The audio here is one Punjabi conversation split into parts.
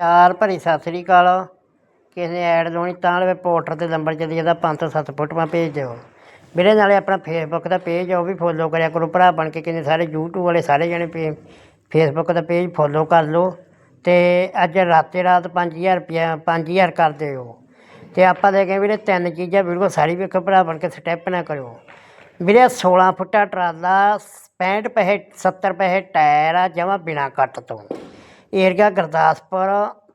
ਚਾਰ ਭਰੀ, ਸਤਿ ਸ੍ਰੀ ਅਕਾਲ। ਕਿਸੇ ਨੇ ਐਡ ਲਾਉਣੀ ਤਾਂ ਲਵੇ ਪੋਰਟਰ ਤੇ ਨੰਬਰ ਚੱਲੀ ਜਾਂਦਾ 507 ਫੋਟੋਆਂ ਭੇਜ ਦਿਓ। ਵੀਰੇ, ਨਾਲੇ ਆਪਣਾ ਫੇਸਬੁੱਕ ਦਾ ਪੇਜ ਆ, ਉਹ ਵੀ ਫੋਲੋ ਕਰਿਆ ਕਰੋ। ਭਰਾ ਬਣ ਕੇ ਕਿੰਨੇ ਸਾਰੇ YouTube ਵਾਲੇ ਸਾਰੇ ਜਣੇ ਪੇ ਫੇਸਬੁੱਕ ਦਾ ਪੇਜ ਫੋਲੋ ਕਰ ਲਓ ਤੇ ਅੱਜ ਰਾਤੇ ਰਾਤ 5000 ਰੁਪਇਆ 5000 ਕਰ ਦਿਓ। ਤੇ ਆਪਾਂ ਦੇ ਕੇ ਵੀਰੇ ਤਿੰਨ ਚੀਜ਼ਾਂ ਬਿਲਕੁਲ ਸਾਰੀ ਵੇਖੋ, ਭਰਾ ਬਣ ਕੇ ਸਟੈਪ ਨਾ ਕਰਿਓ। ਵੀਰੇ 16 ਫੁੱਟਾ ਟਰਾਲਾ 65 ਪੈਸੇ 70 ਪੈਸੇ ਟਾਇਰ ਆ, ਜਮਾ ਬਿਨਾ ਕੱਟ ਤੋਂ। ਏਰੀਆ ਗੁਰਦਾਸਪੁਰ,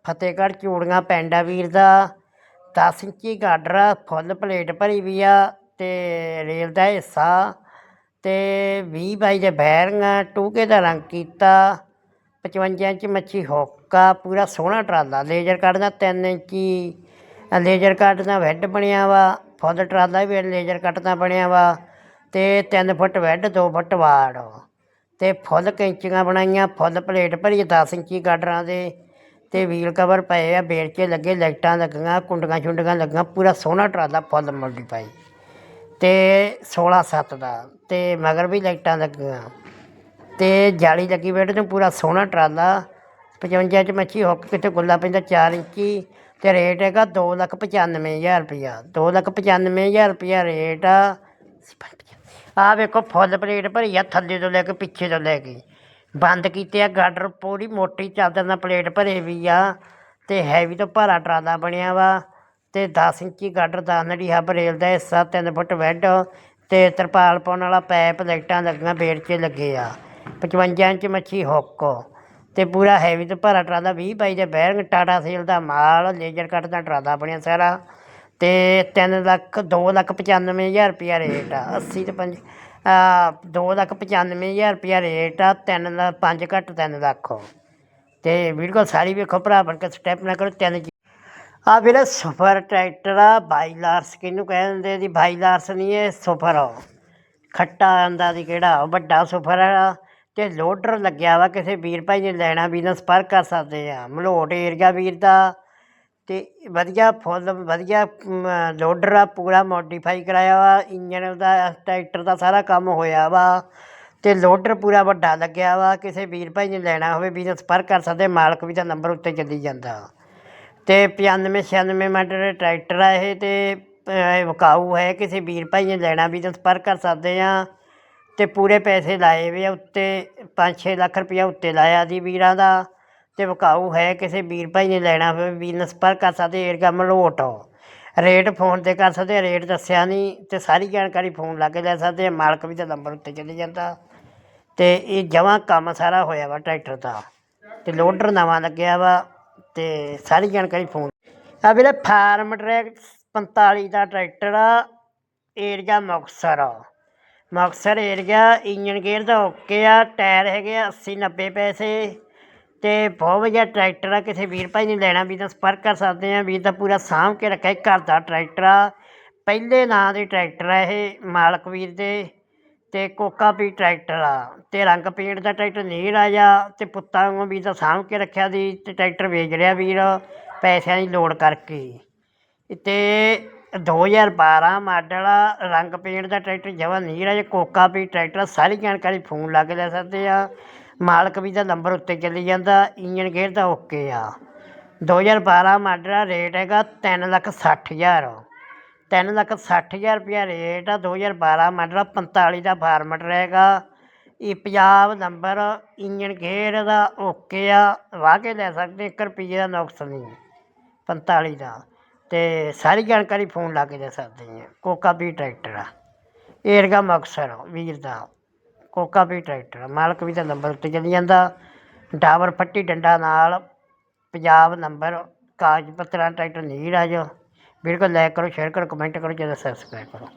ਫਤਿਹਗੜ੍ਹ, ਚੂੜੀਆਂ, ਪੈਂਡਾ ਵੀਰ ਦਾ 10 ਇੰਚੀ ਗਾਡਰ, ਫੁੱਲ ਪਲੇਟ ਭਰੀ ਵੀ ਆ ਤੇ ਰੇਲ ਦਾ ਹਿੱਸਾ ਤੇ 20 ਬਾਈ ਦੇ ਬੈਰਿੰਗ, ਟੂਕੇ ਦਾ ਰੰਗ ਕੀਤਾ 55 ਇੰਚ ਮੱਛੀ ਹੋਕਾ, ਪੂਰਾ ਸੋਹਣਾ ਟਰਾਲਾ, ਲੇਜ਼ਰ ਕੱਟ ਦਾ 3 ਇੰਚੀ ਲੇਜ਼ਰ ਕੱਟ ਦਾ ਵੈੱਡ ਬਣਿਆ ਵਾ, ਫੁੱਲ ਟਰਾਲਾ ਵੀ ਲੇਜ਼ਰ ਕੱਟ ਦਾ ਬਣਿਆ ਵਾ ਤੇ 3 ਫੁੱਟ ਵੈੱਡ 2 ਫੁੱਟ ਵਾੜ ਤੇ ਫੁੱਲ ਕੈਂਚੀਆਂ ਬਣਾਈਆਂ, ਫੁੱਲ ਪਲੇਟ ਭਰੀ 10 ਇੰਚੀ ਗਾਡਰਾਂ ਦੇ ਤੇ ਵੀਲ ਕਵਰ ਪਏ ਆ ਬੇਰਚੇ ਲੱਗੇ, ਲਾਈਟਾਂ ਲੱਗੀਆਂ, ਕੁੰਡੀਆਂ ਛੁੰਡੀਆਂ ਲੱਗੀਆਂ, ਪੂਰਾ ਸੋਹਣਾ ਟਰਾਲਾ ਫੁੱਲ ਮੋਡੀਫਾਈ। ਤੇ 16 7 ਦਾ, ਤੇ ਮਗਰ ਵੀ ਲਾਈਟਾਂ ਲੱਗੀਆਂ। ਤੇ ਜਾਲੀ ਲੱਗੀ ਬੈਠੇ ਨੂੰ, ਪੂਰਾ ਸੋਹਣਾ ਟਰਾਲਾ। 55 ਚ ਮੱਛੀ ਹੁੱਕ ਕਿਤੇ ਗੁੱਲਾ ਪੈਂਦਾ 4 ਇੰਚੀ, ਤੇ ਰੇਟ ਹੈਗਾ 295000 ਰੁਪਇਆ 295000 ਰੁਪਇਆ ਰੇਟ ਆ। ਆ ਵੇਖੋ ਫੁੱਲ ਪਲੇਟ ਭਰੀ ਆ, ਥੱਲੇ ਤੋਂ ਲੈ ਕੇ ਪਿੱਛੇ ਤੋਂ ਲੈ ਕੇ। ਬੰਦ ਕੀਤੇ ਆ ਗਾਡਰ ਪੂਰੀ ਮੋਟੀ ਚਾਦਰ ਨਾਲ ਪਲੇਟ ਭਰੇ ਵੀ ਆ। ਤੇ ਹੈਵੀ ਤੋਂ ਭਾਰਾ ਟਰਾਲਾ ਬਣਿਆ ਵਾ। ਤੇ 10 ਇੰਚੀ ਗਾਡਰ ਦਾ ਨੜੀ ਹੱਬ ਰੇਲ ਦਾ ਹਿੱਸਾ 3 ਫੁੱਟ ਵੈੱਡ ਤੇ ਤਰਪਾਲ ਪਾਉਣ ਵਾਲਾ ਪੈਪ ਲਾਈਟਾਂ ਲੱਗੀਆਂ ਬੇੜਚੇ ਲੱਗੇ ਆ। 55 ਇੰਚ ਮੱਛੀ ਹੁੱਕ। ਤੇ ਪੂਰਾ ਹੈਵੀ ਤੋਂ ਭਾਰਾ ਟਰਾਲਾ 20 ਬਾਈ ਦੇ ਬੈਰਿੰਗ ਟਾਟਾ ਸੇਲ ਦਾ ਮਾਲ, ਲੇਜ਼ਰ ਕੱਟ ਦਾ ਟਰਾਲਾ ਬਣਿਆ ਸਾਰਾ। ਤੇ 3 ਲੱਖ 2 ਲੱਖ 95000 ਰੁਪਿਆ ਰੇਟ ਆ। 80 ਤੇ 5 2 ਲੱਖ 95000 ਰੁਪਿਆ ਰੇਟ ਆ 3 ਲੱਖ 5 ਘੱਟ 3 ਲੱਖ ਤੇ ਵੀਡੀਓ ਸਾਰੀ ਵੇਖੋ ਭਰਾ ਬਣ ਕੇ ਸਟੈਪ ਨਾ ਕਰੋ, ਤਿੰਨ ਆ ਵੀਰੇ ਸੁਪਰ ਟਰੈਕਟਰ ਆ, ਬਾਈ ਲਾਰਸ ਕਿਹਨੂੰ ਕਹਿੰਦੇ ਦੀ ਬਾਈ ਲਾਰਸ ਨਹੀਂ ਇਹ ਸੁਪਰ ਆ ਖੱਟਾ ਆਂਦਾ ਦੀ ਕਿਹੜਾ ਵੱਡਾ ਸੁਪਰ ਆ। ਤੇ ਲੋਡਰ ਲੱਗਿਆ ਵਾ, ਕਿਸੇ ਵੀਰ ਭਾਈ ਨੇ ਲੈਣਾ ਵੀ ਨਾ ਸੰਪਰਕ ਕਰ ਸਕਦੇ ਆ। ਮਲੋਟ ਏਰੀਆ ਵੀਰ ਦਾ। ਅਤੇ ਵਧੀਆ ਫੁੱਲ, ਵਧੀਆ ਲੋਡਰ ਆ, ਪੂਰਾ ਮੋਡੀਫਾਈ ਕਰਾਇਆ ਵਾ ਇੰਜਣ ਦਾ ਟਰੈਕਟਰ ਦਾ ਸਾਰਾ ਕੰਮ ਹੋਇਆ ਵਾ। ਅਤੇ ਲੋਡਰ ਪੂਰਾ ਵੱਡਾ ਲੱਗਿਆ ਵਾ, ਕਿਸੇ ਵੀਰ ਭਾਈ ਨੇ ਲੈਣਾ ਹੋਵੇ ਵੀ ਨਾ ਸੰਪਰਕ ਕਰ ਸਕਦੇ, ਮਾਲਕ ਵੀ ਦਾ ਨੰਬਰ ਉੱਤੇ ਚੱਲੀ ਜਾਂਦਾ। ਅਤੇ ਪਚਾਨਵੇਂ, ਛਿਆਨਵੇਂ ਮਾਡਲ ਟਰੈਕਟਰ ਆ ਇਹ ਅਤੇ ਵਿਕਾਊ ਹੈ, ਕਿਸੇ ਵੀਰ ਭਾਈ ਨੇ ਲੈਣਾ ਵੀ ਤਾਂ ਸੰਪਰਕ ਕਰ ਸਕਦੇ ਹਾਂ ਅਤੇ ਪੂਰੇ ਪੈਸੇ ਲਾਏ ਵੇ ਆ ਉੱਤੇ 5-6 ਲੱਖ ਰੁਪਈਆ ਉੱਤੇ ਲਾਇਆ ਦੀ ਵੀਰਾਂ ਦਾ। ਤੇ ਵਿਕਾਊ ਹੈ, ਕਿਸੇ ਵੀਰ ਭਾਈ ਨੇ ਲੈਣਾ ਹੋਵੇ ਬਿਜਨਸ ਪਰ ਕਰ ਸਕਦੇ ਏਰਗਾ ਮਲੋਟ ਰੇਟ ਫੋਨ ਤੇ ਕਰ ਸਕਦੇ ਰੇਟ ਦੱਸਿਆ ਨਹੀਂ ਤੇ ਸਾਰੀ ਜਾਣਕਾਰੀ ਫੋਨ ਲਾ ਕੇ ਲੈ ਸਕਦੇ ਮਾਲਕ ਵੀ ਤਾਂ ਨੰਬਰ ਉੱਤੇ ਚਲੇ ਜਾਂਦਾ। ਤੇ ਇਹ ਜਮਾਂ ਕੰਮ ਸਾਰਾ ਹੋਇਆ ਵਾ ਟਰੈਕਟਰ ਦਾ। ਤੇ ਲੋਡਰ ਨਵਾਂ ਲੱਗਿਆ ਵਾ, ਤੇ ਸਾਰੀ ਜਾਣਕਾਰੀ ਫੋਨ ਆ ਵੀਰੇ ਫਾਰਮ ਟਰੈਕ 45 ਦਾ ਟਰੈਕਟਰ ਆ ਏਰੀਆ ਮੁਕਤਸਰ ਆ। ਮੁਕਤਸਰ ਏਰੀਆ ਇੰਜਨ ਗੇਅਰ ਦਾ ਓਕੇ ਆ ਟਾਇਰ ਹੈਗੇ ਆ 80 90 ਪੈਸੇ। ਤੇ ਬਹੁਤ ਵਧੀਆ ਟਰੈਕਟਰ ਆ, ਕਿਸੇ ਵੀਰ ਭਾਈ ਨੇ ਲੈਣਾ, ਵੀ ਤਾਂ ਸੰਪਰਕ ਕਰ ਸਕਦੇ ਆ, ਵੀਰ ਦਾ ਪੂਰਾ ਸਾਂਭ ਕੇ ਰੱਖਿਆ ਘਰ ਦਾ ਟਰੈਕਟਰ ਆ ਪਹਿਲੇ ਨਾਂ ਦੇ ਟਰੈਕਟਰ ਆ ਇਹ, ਮਾਲਕ ਵੀਰ ਦੇ, ਤੇ ਕੋਕਾ ਵੀ ਟਰੈਕਟਰ ਆ, ਤੇ ਰੰਗ ਪੇਂਟ ਦਾ ਟਰੈਕਟਰ ਨਹੀਂ ਰਾਜਾ ਤੇ ਪੁੱਤਾਂ ਨੂੰ ਵੀ ਤਾਂ ਸਾਂਭ ਕੇ ਰੱਖਿਆ ਦੀ ਤੇ ਟਰੈਕਟਰ ਵੇਚ ਰਿਹਾ ਵੀਰ, ਪੈਸਿਆਂ ਦੀ ਲੋੜ ਕਰਕੇ ਤੇ 2012 ਮਾਡਲ ਆ, ਰੰਗ ਪੇਂਟ ਦਾ ਟਰੈਕਟਰ ਜਵਾ ਨਹੀਂ ਰਾਜਾ ਕੋਕਾ ਵੀ ਟਰੈਕਟਰ ਆ। ਸਾਰੀ ਜਾਣਕਾਰੀ ਫੋਨ ਲਾ ਕੇ ਲੈ ਸਕਦੇ ਆ ਮਾਲਕ ਵੀ ਦਾ ਨੰਬਰ ਉੱਤੇ ਚੱਲੀ ਜਾਂਦਾ ਇੰਜਨ ਗੇਅਰ ਦਾ ਓਕੇ ਆ। 2012 ਮਾਡਲ ਆ ਰੇਟ ਹੈਗਾ ਤਿੰਨ ਲੱਖ ਸੱਠ ਹਜ਼ਾਰ। ਤਿੰਨ ਲੱਖ ਸੱਠ ਹਜ਼ਾਰ ਰੁਪਇਆ ਰੇਟ ਆ 2012 ਮਾਡਲ ਆ, 45 ਦਾ ਫਾਰਮਟ ਰਹੇਗਾ ਇਹ ਪੰਜਾਬ ਨੰਬਰ ਇੰਜਨ ਗੇਅਰ ਦਾ ਓਕੇ ਆ ਵਾਹ ਕੇ ਲੈ ਸਕਦੇ 1 ਰੁਪਈਏ ਦਾ ਨੁਕਸ ਨਹੀਂ 45 ਦਾ। ਤੇ ਸਾਰੀ ਜਾਣਕਾਰੀ ਫੋਨ ਲਾ ਕੇ ਦੇ ਸਕਦੇ ਆ ਕੋਕਾ ਵੀ ਟਰੈਕਟਰ ਆ। ਏਰਗਾ ਮਕਸਰ ਵੀਰ ਦਾ। ਕੋਕਾ ਵੀ ਟਰੈਕਟਰ ਮਾਲਕ ਵੀ ਦਾ ਨੰਬਰ ਉੱਤੇ ਚਲੀ ਜਾਂਦਾ। ਡਾਬਰ ਫੱਟੀ ਡੰਡਾ ਨਾਲ ਪੰਜਾਬ ਨੰਬਰ ਕਾਗਜ਼ ਪੱਤਰਾਂ ਟਰੈਕਟਰ ਨਹੀਂ ਰਾਜੋ ਵੀਡੀਓ ਲਾਈਕ ਕਰੋ, ਸ਼ੇਅਰ ਕਰੋ, ਕਮੈਂਟ ਕਰੋ ਜਦੋਂ ਸਬਸਕ੍ਰਾਈਬ ਕਰੋ।